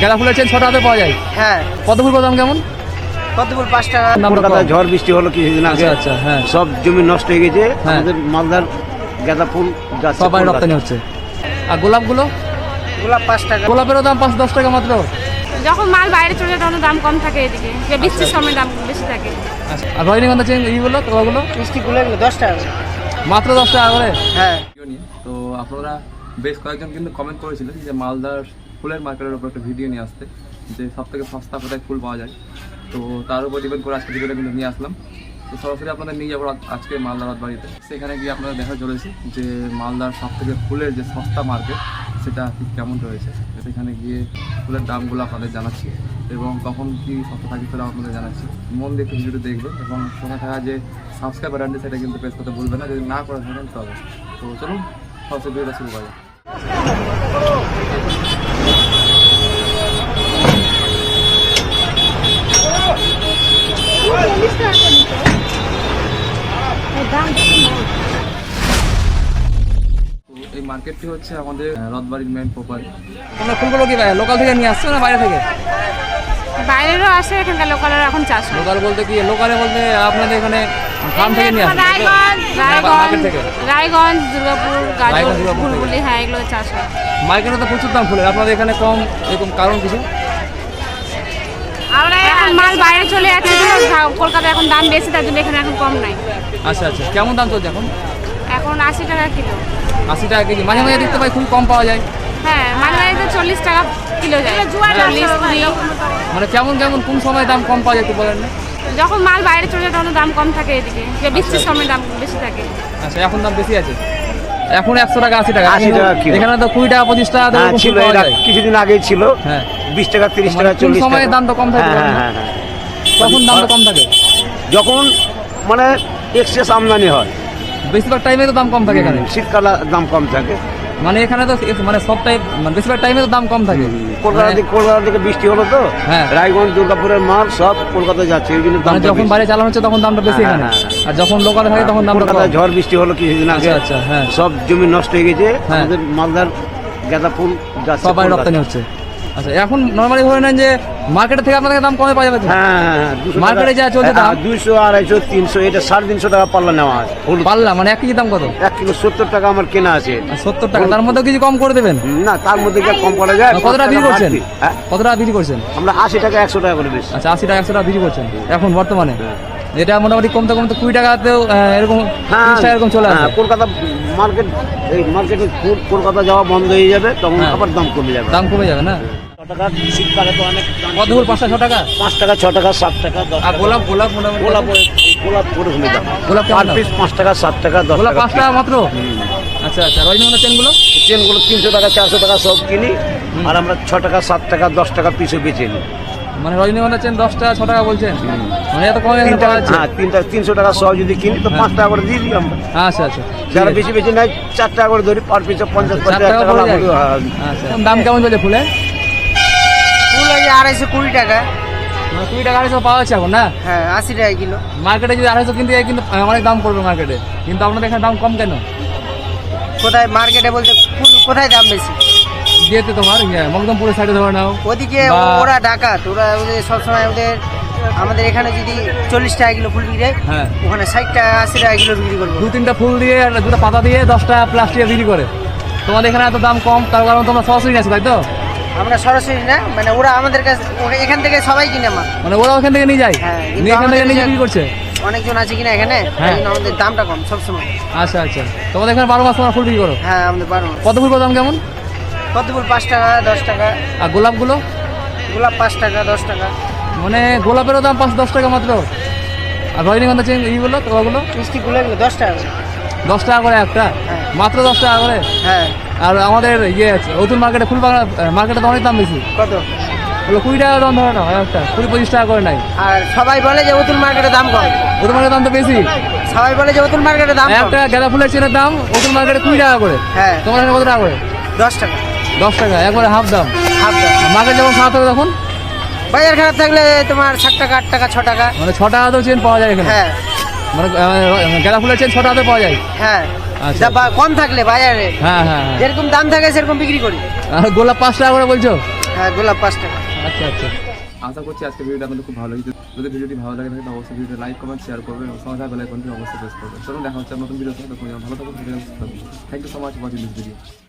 গাঁদা ফুলের চেন ছ টাকাতে পাওয়া যায়? হ্যাঁ। কত ফুল দাম কেমন? কতপুর পাঁচ টাকা। কলকাতায় ঝড় বৃষ্টি হলো কিছুদিন আগে। আচ্ছা আচ্ছা হ্যাঁ। সব জমি নষ্ট হয়ে গেছে। হ্যাঁ। আমাদের মালদার গাঁদা ফুল সবাই রপ্তানি হচ্ছে। আর গোলাপগুলো? গোলাপ পাঁচ টাকা। গোলাপেরও দাম পাঁচ দশ টাকা মাত্র? যখন মাল বাইরে চলে যায় তখন দাম কম থাকে এদিকে। বৃষ্টির সময় দাম বেশি থাকে। আচ্ছা। আর রজনীগন্ধা চেন এইগুলো তোগুলো মিষ্টি গুলো দশ টাকা মাত্র দশ টাকা করে? হ্যাঁ। তো আপনারা বেশ কয়েকজন কিন্তু কমেন্ট করেছিলেন যে মালদার ফুলের মার্কেটের উপর একটা ভিডিও নিয়ে আসতে, যে সব থেকে সস্তা কোথায় ফুল পাওয়া যায়। তো তার উপর ডিপেন্ড করে আজকে ভিডিওটা কিন্তু নিয়ে আসলাম। তো সরাসরি আপনাদের নিয়ে যাব আজকে মালদার বাড়িতে। সেখানে গিয়ে আপনারা দেখা চলেছে যে মালদার সব থেকে ফুলের যে সস্তা মার্কেট, সেটা ঠিক কেমন রয়েছে। সেখানে গিয়ে ফুলের দামগুলো আপনাদের জানাচ্ছি এবং কখন কি সস্তা থাকি সেটা আপনাদের জানাচ্ছি। মন দিয়ে ভিডিওটা দেখবেন এবং সঙ্গে থাকা যে সাবস্ক্রাইব বাটনটি সেটা কিন্তু প্রেস করতে ভুলবেন না। যদি না করে থাকেন তবে তো চলুন, সরাসরি ভিডিওটা শুরু করা মার্কেটটি হচ্ছে আমাদের রথবাড়ির মেন প্রপার্টি তোমরা ফুলগুলো কি লোকাল থেকে নিয়ে আসছো না বাইরে থেকে? বাইরেরও আসে এখানকার লোকালের এখন চাষ লোকাল বলতে কি লোকালে বলতে আপনাদের এখানে ফার্ম থেকে নিয়ে আসো রায়গঞ্জ রায়গঞ্জ রায়গঞ্জ দুর্গাপুর গাজর। ফুলগুলি হ্যাঁ এগুলো চাষ হয়। মার্কেটে তো প্রচুর দাম ফুলের আপনাদের এখানে কম এরকম কারণ কিছু? আমরা এখন মাল বাইরে চলে যাচ্ছে কলকাতায় এখন দাম বেশি তার জন্য এখানে এখন কম নাই। আচ্ছা আচ্ছা। কেমন দাম চলছে এখন? এখন আশি টাকা কিলো। আশি টাকা কেজি। মাঝে মাঝে দেখতে পাই খুব কম পাওয়া যায়। হ্যাঁ মাঝে মাঝে তো চল্লিশ টাকা কিলো যায়। চল্লিশ মানে কেমন কেমন কোন সময় দাম কম পাওয়া যায় একটু বলেন না। যখন মাল বাইরে চলে যায় তখন দাম কম থাকে এদিকে। যে বৃষ্টির সময় দাম বেশি থাকে। আচ্ছা এখন দাম বেশি আছে। এখন একশো টাকা আশি টাকা। 80 টাকা কিলো। এখানে তো কুড়ি টাকা পঁচিশ টাকা হ্যাঁ এরকম ছিল কিছুদিন আগেই ছিল। হ্যাঁ। বিশ টাকা তিরিশ মানে টাকা কোন চল্লিশ সময়ে টাকা। দামটা কম থাকে হ্যাঁ হ্যাঁ? হ্যাঁ হ্যাঁ। দামটা কম থাকে? যখন মানে এক্সেস আমদানি হয় বেশিরভাগ টাইমে তো দাম কম থাকে এখানে। শীতকালে দাম কম থাকে। মানে এখানে তো মানে সব টাইম মানে বেশিরভাগ টাইমে তো দাম কম থাকে। কলকাতা মানে- থেকে কলকাতা থেকে বৃষ্টি হলো তো। হ্যাঁ। রায়গঞ্জ দুর্গাপুরের মাল সব কলকাতায় যাচ্ছে এই জন্য মানে দামটা যখন বাইরে চালানো হচ্ছে তখন দামটা বেশি হ্যাঁ, এখানে। হ্যাঁ, হ্যাঁ। আর যখন লোকালে থাকে তখন দামটা কলকাতায় ঝড় বৃষ্টি হলো কিছুদিন আগে। আচ্ছা, আচ্ছা, হ্যাঁ। সব জমি নষ্ট হয়ে গেছে। আমাদের মালদার গাঁদা ফুল যাচ্ছে সবাই রপ্তানি হচ্ছে। আচ্ছা এখন নর্মালি ধরে নেন যে মার্কেট থেকে আপনাদের দাম কমে পাওয়া যাবে হ্যাঁ হ্যাঁ, হ্যাঁ, মার্কেটে যা চলছে হ্যাঁ, দাম? দুইশো আড়াইশো তিনশো এটা সাড়ে তিনশো টাকা পাল্লা নেওয়া হয় হলুদ। পাল্লা মানে এক কেজি দাম কত? এক কিলো সত্তর টাকা আমার কেনা আছে। সত্তর টাকা তার মধ্যে কিছু কম করে দেবেন? না তার মধ্যে কম করা যায় কত টাকা বিক্রি করছেন। হ্যাঁ? কত টাকা বিক্রি করছেন? আমরা আশি টাকা একশো টাকা করে বেশি। আচ্ছা আশি টাকা একশো টাকা বিক্রি করছেন এখন বর্তমানে। এটা মোটামুটি কমতে কমতে কুড়ি টাকাতেও এরকম এরকম চলে হ্যাঁ আসে কলকাতা মার্কেট এই মার্কেটে কলকাতা যাওয়া বন্ধ হয়ে যাবে তখন হ্যাঁ। আবার দাম কমে যাবে। দাম কমে যাবে না? টাকা শীতকালে তো অনেক কত ফুল? পাঁচটা ছ টাকা? পাঁচ টাকা ছ টাকা সাত টাকা দশ আর গোলাপ গোলাপ মোটামুটি গোলাপ গোলাপ দাম। গোলাপ পার পিস পাঁচ টাকা সাত টাকা দশ টাকা। পাঁচ টাকা মাত্র? আচ্ছা আচ্ছা। রজনীগন্ধা চেনগুলো? চেনগুলো তিনশো টাকা চারশো টাকা সব কিনি। আর আমরা ছ টাকা সাত টাকা দশ টাকা পিসে বেচে নিই। মানে রজনীগন্ধা চেন দশ টাকা ছ টাকা বলছেন? মানে এত কমে হ্যাঁ তিনটা তিনশো টাকা সহ যদি কিনি তো পাঁচ টাকা করে দিয়ে দিই আমরা। আচ্ছা আচ্ছা। যারা বেশি বেশি নেয় চার টাকা করে ধরি পার পিসে পঞ্চাশ টাকা হ্যাঁ। আচ্ছা দাম কেমন চলছে ফুলে? ফুল আড়াইশো কুড়ি টাকা। মানে কুড়ি টাকা আড়াইশো পাওয়া যাচ্ছে এখন না? হ্যাঁ আশি টাকা কিলো। মার্কেটে যদি আড়াইশো কিনতে যাই কিন্তু অনেক দাম পড়বে মার্কেটে কিন্তু আপনাদের এখানে দাম কম কেন? কোথায় মার্কেটে বলতে কোথায় দাম বেশি? যেতে তোমার ইয়ে, মকদমপুরের সাইডে ধরে নাও। ওদিকে ওরা ডাকাত ওরা ওদের সবসময় ওদের আমাদের এখানে যদি চল্লিশ টাকা কিলো ফুল বিক্রি হয় ওখানে ষাট টাকা আশি টাকা কিলো বিক্রি করব। দু তিনটা ফুল দিয়ে দুটো পাতা দিয়ে দশটা প্লাস্টিকে বিক্রি করে। তোমাদের এখানে এত দাম কম তার কারণ তোমরা সরাসরি তাই তো? আমরা সরাসরি না মানে ওরা আমাদের কাছে এখান থেকে সবাই কিনে মাল মানে ওরা ওখান থেকে নিয়ে যায়? হ্যাঁ, নিয়ে এখান থেকে নিয়ে বিক্রি করছে? অনেকজন আছে কিনা এখানে হ্যাঁ। আমাদের দামটা কম সবসময়। আচ্ছা আচ্ছা। তোমাদের এখানে বারো মাস তোমরা ফুল বিক্রি করো? হ্যাঁ আমাদের বারো মাস। কত ফুল দাম কেমন? কত ফুল পাঁচ টাকা দশ টাকা। আর গোলাপগুলো? গোলাপ পাঁচ টাকা দশ টাকা। মানে গোলাপেরও দাম পাঁচ দশ টাকা মাত্র। আর রজনীগন্ধা চেন এইগুলো তোগুলো মিষ্টি গুলো এগুলো দশ টাকা। দশ টাকা করে একটা? হ্যাঁ। মাত্র দশ টাকা করে? হ্যাঁ। আর আমাদের ইয়ে আছে নতুন মার্কেটে ফুল মার্কেটে তো অনেক দাম বেশি। কত? ওগুলো কুড়ি টাকা দাম ধরে না একটা। কুড়ি পঁচিশ টাকা করে নাই। আর সবাই বলে যে অতুল মার্কেটে দাম কম। নতুন মার্কেটের দাম তো বেশি। সবাই বলে যে অতুল মার্কেটে দাম একটা গাঁদা ফুলের চেনের দাম নতুন মার্কেটে কুড়ি টাকা করে। হ্যাঁ। তোমার এখানে কত টাকা করে? দশ টাকা। দশ টাকা একবারে হাফ দাম। হাফ দাম। মার্কেট যখন সাত হবে তখন? বাজার খারাপ থাকলে তোমার ষাট টাকা আট টাকা ছ টাকা। মানে ছ টাকাতেও চেন পাওয়া যায় এখানে। হ্যাঁ। মানে গাঁদা ফুলের চেন ছ টাকাতে পাওয়া যায়। হ্যাঁ আচ্ছা। কম থাকলে বাজারে হ্যাঁ হ্যাঁ হ্যাঁ। যেরকম দাম থাকে সেরকম বিক্রি করি। আর গোলাপ পাঁচ টাকা করে বলছো? হ্যাঁ গোলাপ পাঁচ টাকা। আচ্ছা আচ্ছা। আশা করছি আজকে ভিডিওটা আপনাদের খুব ভালো হয়েছে। যদি ভিডিওটি ভালো লাগে থাকে তো অবশ্যই ভিডিওটা লাইক কমেন্ট শেয়ার করবেন এবং সঙ্গে বেলাইকনটি অবশ্যই প্রেস করবেন। চলুন দেখা হচ্ছে নতুন ভিডিও ভালো থাকুন thank you so much watching this video